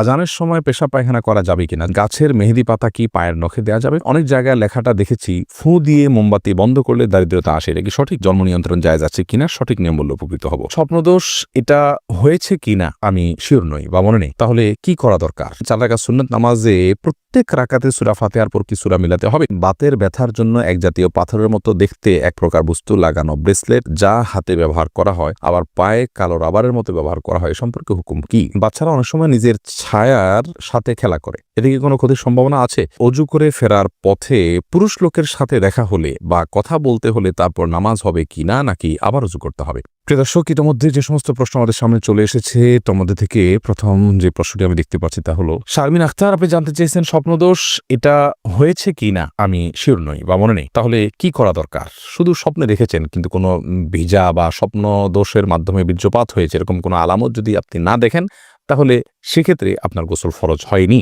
আজানের সময় পেশা পায়খানা করা যাবে কিনা, গাছের মেহেদি পাতা কি পায়ের নখে দেওয়া যাবে? অনেক জায়গায় লেখাটা দেখেছি, ফু দিয়ে মোমবাতি বন্ধ করলে দারিদ্রতা আসে, এটা কি সঠিক? জন্ম নিয়ন্ত্রণ যায় যাচ্ছে কিনা? সঠিক নিয়ম বললে উপকৃত হব। স্বপ্নদোষ, এটা হয়েছে কিনা? আমি শিওর নই, বা মনে নেই। তাহলে কি করা দরকার? রাখা সুন্নত নামাজে প্রত্যেক রাকাতে সুরা ফাতেহার পর কি সুরা মিলাতে হবে? বাতের ব্যথার জন্য এক জাতীয় পাথরের মতো দেখতে এক প্রকার বস্তু, লাগানো ব্রেসলেট যা হাতে ব্যবহার করা হয়, আবার পায়ে কালো রাবারের মতো ব্যবহার করা হয়। সম্পর্কে হুকুম কি? বাচ্চারা অনেক সময় নিজের ছায়ার সাথে খেলা করে। এদিকে কোনো ক্ষতির সম্ভাবনা আছে? অজু করে ফেরার পথে পুরুষ লোকের সাথে দেখা হলে বা কথা বলতে হলে তারপর নামাজ হবে কি না, নাকি আবার অজু করতে হবে? প্রিয় দর্শক, ইতিমধ্যে যে সমস্ত প্রশ্ন আমাদের সামনে চলে এসেছে, তোমাদের থেকে প্রথম যে প্রশ্নটি আমি দেখতে পাচ্ছি তা হলো, শারমিন আখতার, আপনি জানতে চেয়েছেন স্বপ্নদোষ, এটা হয়েছে কি না? আমি শিওর নই বা মনে নেই। তাহলে কি করা দরকার? শুধু স্বপ্নে দেখেছেন, কিন্তু কোনো ভিজা বা স্বপ্নদোষের মাধ্যমে বীর্যপাত হয়েছে, এরকম কোনো আলামত যদি আপনি না দেখেন তাহলে সেক্ষেত্রে আপনার গোসল ফরজ হয়নি।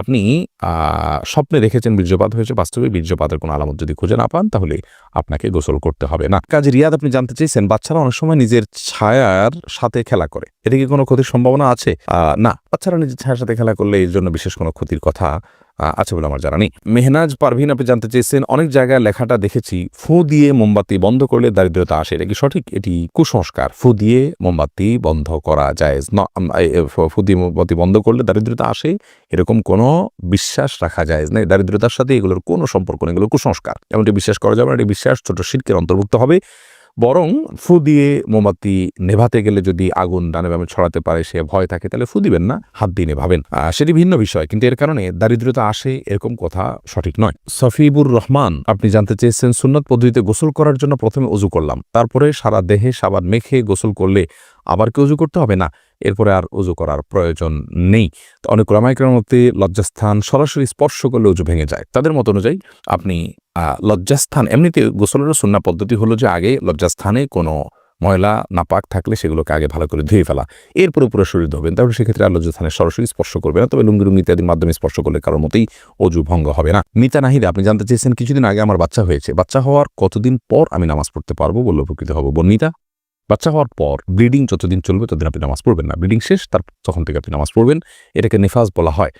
আপনি স্বপ্নে দেখেছেন বীর্যপাত হয়েছে, বাস্তবে বীর্যপাতের কোনো আলামত যদি খুঁজে না পান, তাহলে আপনাকে গোসল করতে হবে না। কাজে রিয়াদ, আপনি জানতে চাইছেন বাচ্চারা অনেক সময় নিজের ছায়ার সাথে খেলা করে। এটা কি কোনো ক্ষতির সম্ভাবনা আছে? না। বাচ্চারা নিজের ছায়ার সাথে খেলা করলে এর জন্য বিশেষ কোনো ক্ষতির কথা আছে বলে আমার জানা নেই। মেহনাজ পারভিন, আপনি জানতে চেয়েছেন, অনেক জায়গায় লেখাটা দেখেছি, ফু দিয়ে মোমবাতি বন্ধ করলে দারিদ্রতা আসে, এটা কি সঠিক? এটি কুসংস্কার। ফু দিয়ে মোমবাতি বন্ধ করা যায়। ফু দিয়ে মোমবাতি বন্ধ করলে দারিদ্রতা আসে, এরকম কোনো বিশ্বাস রাখা যায় না দারিদ্রতার সাথে এগুলোর কোনো সম্পর্ক নেই, এগুলো কুসংস্কার। এমনটি বিশ্বাস করা যাবে না, এটি বিশ্বাস ছোট শিল্পের অন্তর্ভুক্ত হবে। বরং ফু দিয়ে মোমবাতি নেভাতে গেলে যদি আগুন ডানে বামে ছড়াতে পারে, সে ভয় থাকে, তাহলে ফু দিবেন না, হাত দিয়ে নেভাবেন। সেটি ভিন্ন বিষয়, কিন্তু এর কারণে দারিদ্রতা আসে এরকম কথা সঠিক নয়। সফিবুর রহমান, আপনি জানতে চেয়েছেন, সুন্নত পদ্ধতিতে গোসল করার জন্য প্রথমে উজু করলাম। তারপরে সারা দেহে সাবান মেখে গোসল করলে আবার কি উজু করতে হবে? না এরপরে আর অজু করার প্রয়োজন নেই। অনেক রামায়িকের মধ্যে লজ্জাস্থান সরাসরি স্পর্শ করলে অজু ভেঙে যায়। তাদের মত অনুযায়ী আপনি লজ্জাস্থান এমনিতে গোসলের সুন্না পদ্ধতি হলো যে আগে লজ্জাস্থানে কোনো ময়লা নাপাক থাকলে সেগুলোকে আগে ভালো করে ধুয়ে ফেলা। এরপরে পুরো শরীর ধোবেন। তাহলে সেক্ষেত্রে আর লজ্জাস্থানে সরাসরি স্পর্শ করবে না। তবে লুঙ্গি রুঙ্গি ইত্যাদির মাধ্যমে স্পর্শ করলে কারোর মতেই অজু ভঙ্গ হবে না। মিতা নাহিদা, আপনি জানতে চেয়েছেন, কিছুদিন আগে আমার বাচ্চা হয়েছে। বাচ্চা হওয়ার কতদিন পর আমি নামাজ পড়তে পারব বলে উপকৃত হব? বর্ণিতা বাচ্চা হওয়ার পর ব্লিডিং যতদিন চলবে ততদিন আপনি নামাজ পড়বেন না। ব্লিডিং শেষ তার তখন থেকে আপনি নামাজ পড়বেন। এটাকে নেফাজ বলা হয়।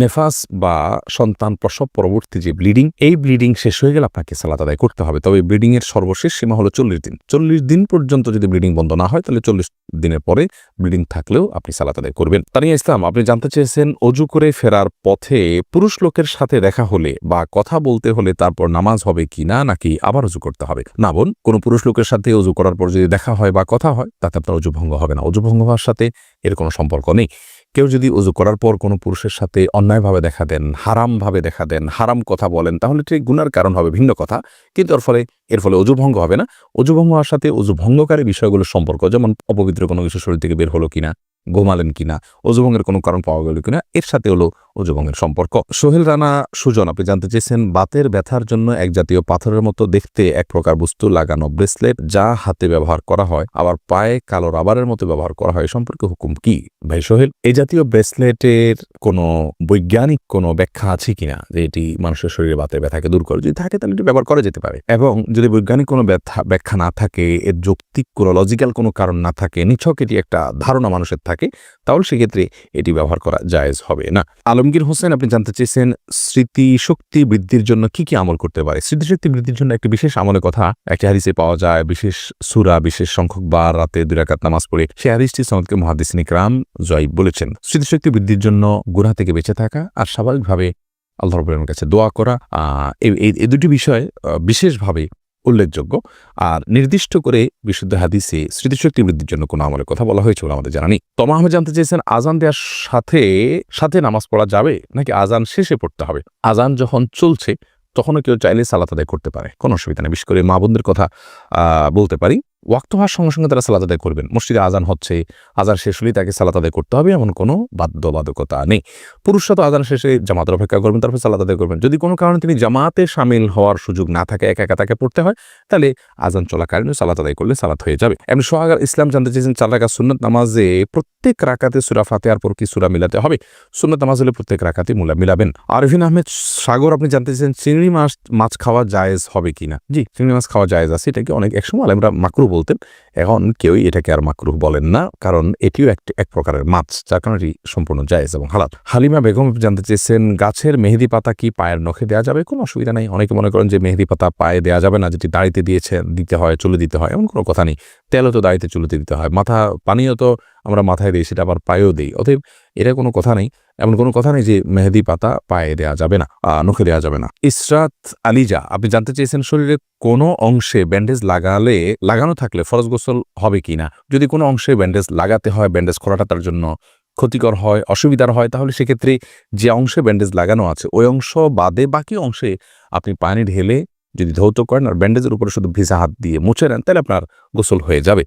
নেফাস বা সন্তান প্রসব পরবর্তী যে ব্লিডিং, এই ব্লিডিং শেষ হয়ে গেলে আপনাকে সালাত আদায় করতে হবে। তবে ব্লিডিং এর সর্বশেষ সীমা হলো চল্লিশ দিন। চল্লিশ দিন পর্যন্ত যদি ব্লিডিং বন্ধ না হয়, তাহলে চল্লিশ দিনের পরে ব্লিডিং থাকলেও আপনি সালাত আদায় করবেন। তানিয়া ইসলাম, আপনি জানতে চেয়েছেন অজু করে ফেরার পথে পুরুষ লোকের সাথে দেখা হলে বা কথা বলতে হলে তারপর নামাজ হবে কি না, নাকি আবার অজু করতে হবে? না বোন, কোনো পুরুষ লোকের সাথে অজু করার পর যদি দেখা হয় বা কথা হয়, তাতে আপনার অজু ভঙ্গ হবে না। অজু ভঙ্গ হওয়ার সাথে এর কোনো সম্পর্ক নেই। কেউ যদি উজু করার পর কোনো পুরুষের সাথে অন্যায়ভাবে দেখা দেন, হারামভাবে দেখা দেন, হারাম কথা বলেন, তাহলে ঠিক গুনার কারণ হবে ভিন্ন কথা। কিন্তু এর ফলে এর ফলে অজু ভঙ্গ হবে না। অজু ভঙ্গ হওয়ার সাথে অজু ভঙ্গকারী বিষয়গুলোর সম্পর্ক, যেমন অপবিত্র কোনো কিছু শরীর থেকে বের হলো কিনা, ঘুমালেন কিনা অজুভঙ্গের কোনো কারণ পাওয়া গেল কিনা, এর সাথে হলো অজুভঙ্গের সম্পর্ক। সোহেল রানা, সুজন, আপনি জানতে চেয়েছেন, বাতের ব্যথার জন্য এক জাতীয় পাথরের মতো দেখতে এক প্রকার বস্তু লাগানো ব্রেসলেট যা হাতে ব্যবহার করা হয়, আবার পায়ে কালো রাবারের মতো ব্যবহার করা হয় সম্পর্কে হুকুম কি? ভাই সোহেল এই জাতীয় ব্রেসলেটের কোনো বৈজ্ঞানিক কোনো ব্যাখ্যা আছে কিনা যে এটি মানুষের শরীরে বাতের ব্যথাকে দূর করে? যদি থাকে তাহলে এটি ব্যবহার করা যেতে পারে। এবং যদি বৈজ্ঞানিক কোনো ব্যথা, ব্যাখ্যা না থাকে, এর যৌক্তিক কোনো লজিক্যাল কোনো কারণ না থাকে, নিছক এটি একটা ধারণা মানুষের থাকে, তাহলে সেক্ষেত্রে এটি ব্যবহার করা জায়েজ হবে না। আলমগীর হোসেন, আপনি জানতে চেয়েছেন স্মৃতিশক্তি বৃদ্ধির জন্য কি কি আমল করতে পারে? স্মৃতিশক্তি বৃদ্ধির জন্য একটি বিশেষ আমলের কথা একটি হাদিসে পাওয়া যায়, বিশেষ সুরা, বিশেষ সংখ্যক বার রাতে দুই রাকাত নামাজ পড়ে। সেই হাদিসটি সনদকে মহাদিসিন ইকরাম জয়ীব বলেছেন। স্মৃতিশক্তি বৃদ্ধির জন্য গুনাহ থেকে বেঁচে থাকা আর স্বাভাবিকভাবে আল্লাহ রবের কাছে দোয়া করা এই- দুটি বিষয় বিশেষভাবে উল্লেখযোগ্য। আর নির্দিষ্ট করে বিশুদ্ধ হাদিসে স্মৃতিশক্তি বৃদ্ধির জন্য কোনো আমলের কথা বলা হয়েছে বলে আমাদের জানা নেই। তমা আহমেদ জানতে চেয়েছেন, আজান দেওয়ার সাথে সাথে নামাজ পড়া যাবে নাকি আজান শেষে পড়তে হবে? আজান যখন চলছে, তখনও কেউ চাইলে সালাত আদায় করতে পারে। কোনো অসুবিধা নেই। বিশেষ করে মা বোনদের কথা বলতে পারি। ওয়াক্ত হওয়ার সঙ্গে সঙ্গে তারা সালাত আদায় করবেন। মসজিদে আজান হচ্ছে আজান শেষ হলেই তাকে সালাত আদায় করতে হবে, এমন কোনো বাধ্যবাধকতা নেই। পুরুষরা তো আজান শেষে জামাতের অপেক্ষা করবেন, তারপর সালাত আদায় করবেন। যদি কোনো কারণে তিনি জামাতে সামিল হওয়ার সুযোগ না থাকে, একা একা তাকে পড়তে হয়, তাহলে আজান চলাকালীন সালাত আদায় করলে সালাত হয়ে যাবে। এমনি সোহাগার ইসলাম জানতে চেয়েছেন, চার রাকাত সুন্নত নামাজে প্রত্যেক রাকাতে সুরা ফাতেহার পর কি সুরা মিলাতে হবে? সুন্নত নামাজ হলে প্রত্যেক রাকাতে মুলা মিলাবেন। আরফিন আহমেদ সাগর, আপনি জানতে চেয়েছেন, চিংড়ি মাছ মাছ খাওয়া জায়েজ হবে কিনা? জি, চিংড়ি মাছ খাওয়া জায়েজ আছে, এটাকে অনেক, একসময় আমরা মাকরু বলতেন, এখন কেউই এটাকে আর মাকরুহ বলেন না, কারণ এটিও এক এক প্রকারের মাছ, যার কারণে এটি সম্পূর্ণ জায়েজ এবং হালাত হালিমা বেগম জানতে চেয়েছেন, গাছের মেহেদি পাতা কি পায়ের নখে দেওয়া যাবে? কোনো অসুবিধা নেই, অনেকে মনে করেন যে মেহেদি পাতা পায়ে দেওয়া যাবে না, যেটি দাড়িতে দিয়েছে, দিতে হয়, চুলে দিতে হয়, এমন কোনো কথা নেই। তেলও তো দাড়িতে, চুলেতে দিতে হয়। মাথা পানীয় তো আমরা মাথায় দিই, সেটা আবার পায়েও দিই। অতএব এটা কোনো কথা নেই। এমন কোনো কথা নেই যে মেহেদি পাতা পায়ে দেওয়া যাবে না নখে দেওয়া যাবে না। ইসরাত আলিজা, আপনি জানতে চেয়েছেন শরীরে কোনো অংশে ব্যান্ডেজ লাগালে, লাগানো থাকলে ফরজ গোসল হবে কি না? যদি কোনো অংশে ব্যান্ডেজ লাগাতে হয়, ব্যান্ডেজ খোলাটা তার জন্য ক্ষতিকর হয়, অসুবিধার হয়, তাহলে সেক্ষেত্রে যে অংশে ব্যান্ডেজ লাগানো আছে, ওই অংশ বাদে বাকি অংশে আপনি পানি ঢেলে যদি ধৌত করেন আর ব্যান্ডেজের উপরে শুধু ভিজা হাত দিয়ে মুছে নেন, তাহলে আপনার গোসল হয়ে যাবে।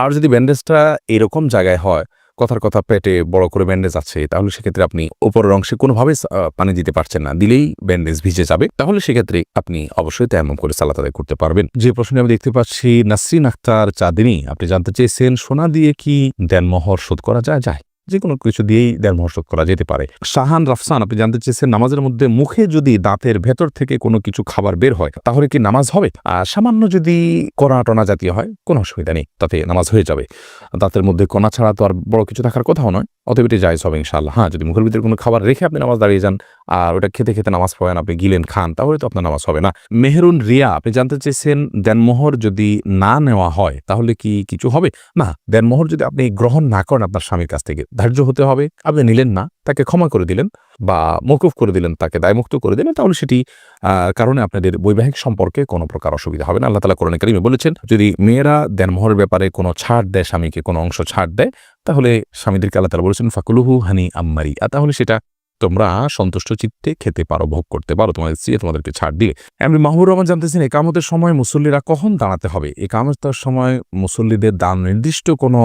আর যদি ব্যান্ডেজটা এরকম জায়গায় হয়, কথার কথা পেটে বড় করে ব্যান্ডেজ আছে, তাহলে সেক্ষেত্রে আপনি ওপরের অংশে কোনোভাবে পানি দিতে পারছেন না। দিলেই ব্যান্ডেজ ভিজে যাবে, তাহলে সেক্ষেত্রে আপনি অবশ্যই তেমন করে সালাত আদায় করতে পারবেন। যে প্রশ্নে আমি দেখতে পাচ্ছি, নাসরিন আক্তার চাঁদিনী, আপনি জানতে চেয়েছেন, সোনা দিয়ে কি দেনমোহর শোধ করা যায়? যায়। যে কোনো কিছু দিয়েই দেনমোহর শোধ করা যেতে পারে। শাহান রাফসান, আপনি জানতে চেয়েছেন নামাজের মধ্যে মুখে যদি দাঁতের ভেতর থেকে কোনো কিছু খাবার বের হয়, তাহলে কি নামাজ হবে? আর সামান্য যদি কণা টনা জাতীয় হয়, কোনো অসুবিধা নেই, তাতে নামাজ হয়ে যাবে। দাঁতের মধ্যে কণা ছাড়া তো আর বড় কিছু থাকার কথাও নয়, অতএব এটি জায়জ হবে ইনশাল্লাহ হ্যাঁ যদি মুখের ভিতরে কোনো খাবার রেখে আপনি নামাজ দাঁড়িয়ে যান, আর ওটা খেতে খেতে নামাজ পড়েন, আপনি গিলেন, খান, তাহলে তো আপনার নামাজ হবে না। মেহরুন রিয়া, আপনি জানতে চেয়েছেন দেনমোহর যদি না নেওয়া হয়, তাহলে কি কিছু হবে? না, দেনমোহর যদি আপনি গ্রহণ না করেন আপনার স্বামীর কাছ থেকে ধার্য হতে হবে। আপনি নিলেন না, তাকে ক্ষমা করে দিলেন বা মকুফ করে দিলেন, তাকে দায়মুক্ত করে দিলেন, তাহলে সেটি কারণে আপনাদের বৈবাহিক সম্পর্কে কোনো প্রকার অসুবিধা হবে না। আল্লাহ তালা কোরআন কারিমে বলেছেন, যদি মেয়েরা দেনমোহরের ব্যাপারে কোনো ছাড় দেয় স্বামীকে, কোনো অংশ ছাড় দেয়, তাহলে স্বামীদেরকে আল্লাহ তালা বলেছেন, ফাকুলুহু হানি আম্মারি আর তাহলে সেটা তোমরা সন্তুষ্ট চিত্তে খেতে পারো, ভোগ করতে পারো, তোমাদের স্ত্রী তোমাদেরকে ছাড় দিয়ে এমনি মাহবুর রহমান জানতেছেন, একামতের সময় মুসল্লিরা কখন দাঁড়াতে হবে? একামতের সময় মুসল্লিদের দান নির্দিষ্ট কোনো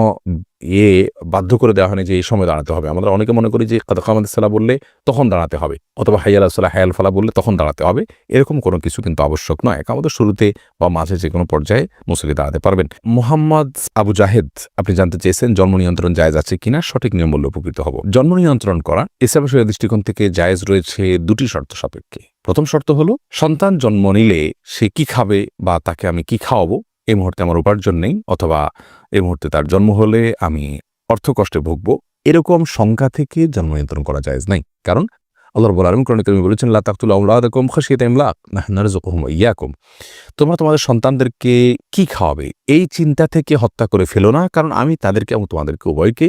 ইয়ে বাধ্য করে দেওয়া হয়নি যে এই সময় দাঁড়াতে হবে। আমরা অনেকে মনে করি যে কাদাকামাদ সালা বললে তখন দাঁড়াতে হবে, অথবা হাইয়াল সাল্লাহ হায়াল ফালা বললে তখন দাঁড়াতে হবে। এরকম কোনো কিছু কিন্তু আবশ্যক নয়। একামতের শুরুতে বা মাঝে যে কোনো পর্যায়ে মুসল্লি দাঁড়াতে পারবেন। মোহাম্মদ আবু জাহেদ, আপনি জানতে চেয়েছেন জন্ম নিয়ন্ত্রণ জায়েজ আছে কিনা? সঠিক নিয়ম বললে উপকৃত হব। জন্ম নিয়ন্ত্রণ করা ইসলাম দৃষ্টিকোণ থেকে জায়েজ রয়েছে দুটি শর্ত সাপেক্ষে। প্রথম শর্ত হলো, সন্তান জন্ম নিলে সে কি খাবে বা তাকে আমি কি খাওয়াবো? এই মুহূর্তে আমার উপার্জন নেই অথবা এই মুহূর্তে তার জন্ম হলে আমি অর্থ কষ্টে ভুগব, এরকম শঙ্কা থেকে জন্ম নিয়ন্ত্রণ করা যায় নাই। কারণ আল্লাহ রব্বুল আলম তুমি বলেছেন, লা তাকতুল আউলাদাকুম খাশিয়াতা ইমলাক নাহনু নারযুকুহুম ওয়া ইয়াকুম। তোমরা তোমাদের সন্তানদেরকে কি খাওয়াবে? এই চিন্তা থেকে হত্যা করে ফেলো না, কারণ আমি তাদেরকে এবং তোমাদেরকে উভয়কে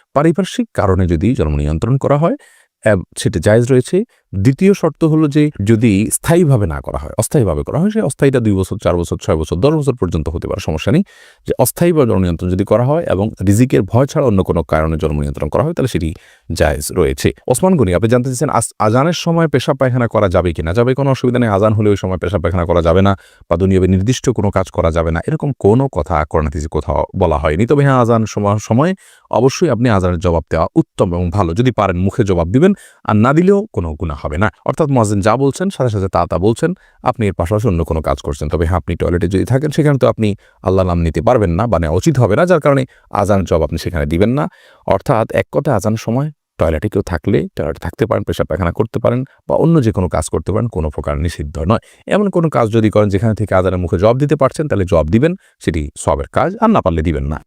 পারিপার্শ্বিক কারণে যদি জন্ম নিয়ন্ত্রণ করা হয় সেটা জায়জ রয়েছে। দ্বিতীয় শর্ত হলো যে যদি স্থায়ীভাবে না করা হয়, অস্থায়ীভাবে করা হয়, সে অস্থায়ীটা দুই বছর, চার বছর, ছয় বছর, দশ বছর পর্যন্ত হতে পারে, সমস্যা নেই। যে অস্থায়ীভাবে জন্ম নিয়ন্ত্রণ যদি করা হয় এবং রিজিকের ভয় ছাড়া অন্য কোনো কারণে জন্ম নিয়ন্ত্রণ করা হয়, তাহলে সেটি জায়েজ রয়েছে। ওসমান গনি, আপনি জানতে চাইছেন আজানের সময় পেশা পায়খানা করা যাবে কিনা যাবে, কোনো অসুবিধা নেই। আজান হলে ওই সময় পেশা পায়খানা করা যাবে না বা দুনিয়াবে নির্দিষ্ট কোনো কাজ করা যাবে না। এরকম কোনো কথা করোনাথিসে কোথাও বলা হয়নি। তবে হ্যাঁ আজান সময় অবশ্যই আপনি আজানের জবাব দেওয়া উত্তম এবং ভালো। যদি পারেন, মুখে জবাব দিবেন, আর না দিলেও কোনো গুণা হবে না। অর্থাৎ মহাজিন যা বলছেন, সাথে সাথে তা তা বলছেন। আপনি এর পাশাপাশি অন্য কোনো কাজ করছেন। তবে হ্যাঁ আপনি টয়লেটে যদি থাকেন, সেখানে তো আপনি আল্লাহ নাম নিতে পারবেন না নেওয়া উচিত হবে না। যার কারণে আজান জব আপনি সেখানে দিবেন না। অর্থাৎ এক কথা আজান সময় টয়লেটে কেউ থাকলে টয়লেটে থাকতে পারেন পেশা পায়খানা করতে পারেন বা অন্য যে কোনো কাজ করতে পারেন, কোনো প্রকার নিষিদ্ধ নয়। এমন কোনো কাজ যদি করেন যেখানে থেকে আজানের মুখে জব দিতে পারছেন, তাহলে জব দিবেন, সেটি সবের কাজ। আর না পারলে দিবেন না।